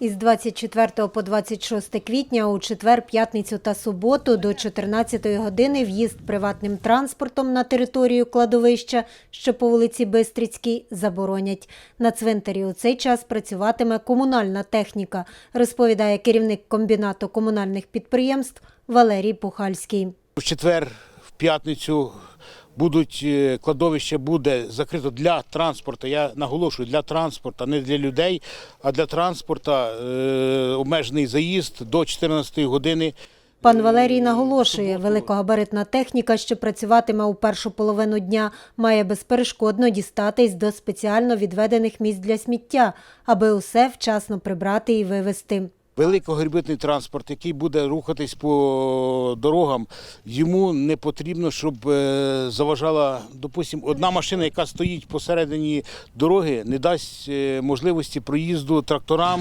Із 24 по 26 квітня у четвер, п'ятницю та суботу до 14 години в'їзд приватним транспортом на територію кладовища, що по вулиці Бистрицькій, заборонять. На цвинтарі у цей час працюватиме комунальна техніка, розповідає керівник комбінату комунальних підприємств Валерій Пухальський. В четвер, в п'ятницю будуть е, кладовище буде закрито для транспорту. Я наголошую для транспорту, не для людей, а для транспорту е, обмежений заїзд до 14 години. Пан Валерій наголошує, великогабаритна техніка, що працюватиме у першу половину дня, має безперешкодно дістатись до спеціально відведених місць для сміття, аби усе вчасно прибрати і вивезти. Великогабаритний транспорт, який буде рухатись по дорогам, йому не потрібно, щоб е, заважала, допустимо, одна машина, яка стоїть посередині дороги, не дасть е, можливості проїзду тракторам,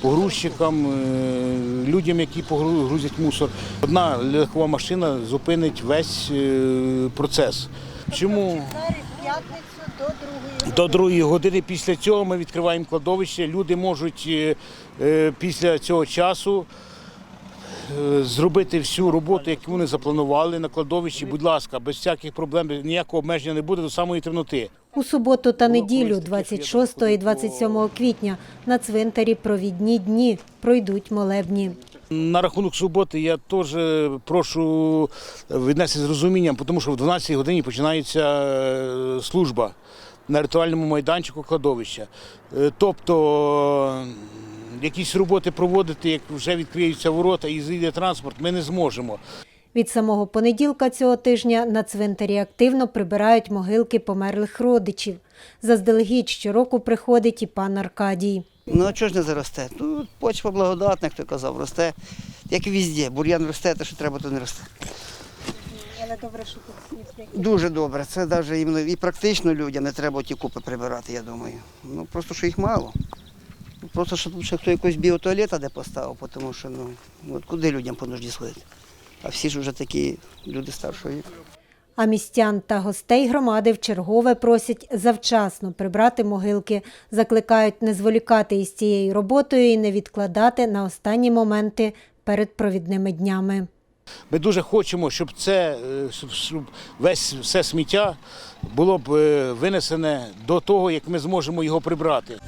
погрузчикам, е, людям, які погру- грузять мусор. Одна легкова машина зупинить весь процес. Чому? До другої години після цього ми відкриваємо кладовище. Люди можуть е, е, після цього часу е, зробити всю роботу, яку вони запланували на кладовищі. Будь ласка, без всяких проблем, ніякого обмеження не буде до самої темноти. У суботу та неділю, 26 і 27 квітня, на цвинтарі провідні дні пройдуть молебні. На рахунок суботи я теж прошу віднести з розумінням, тому що в 12 годині починається е, служба на ритуальному майданчику кладовища. Е, Тобто якісь роботи проводити, як вже відкриються ворота і зійде транспорт, ми не зможемо. Від самого понеділка цього тижня на цвинтарі активно прибирають могилки померлих родичів. Заздалегідь щороку приходить і пан Аркадій. Ну а чого ж не заросте? Ну, почва благодатна, як той казав, росте. Як і везде. Бур'ян росте, те, що треба, то не росте. Але добре, що тут смітник. Дуже добре. Це навіть і практично людям не треба ті купи прибирати, я думаю. Ну просто що їх мало. Просто що тут ще хто якийсь біотуалета де поставив, тому що ну, от куди людям по нужді сходити? А всі ж вже такі люди старшого віку. А містян та гостей громади в чергове просять завчасно прибрати могилки, закликають не зволікати із цією роботою і не відкладати на останні моменти перед провідними днями. Ми дуже хочемо, щоб це е, щоб- весь все сміття було б е, винесене до того, як ми зможемо його прибрати.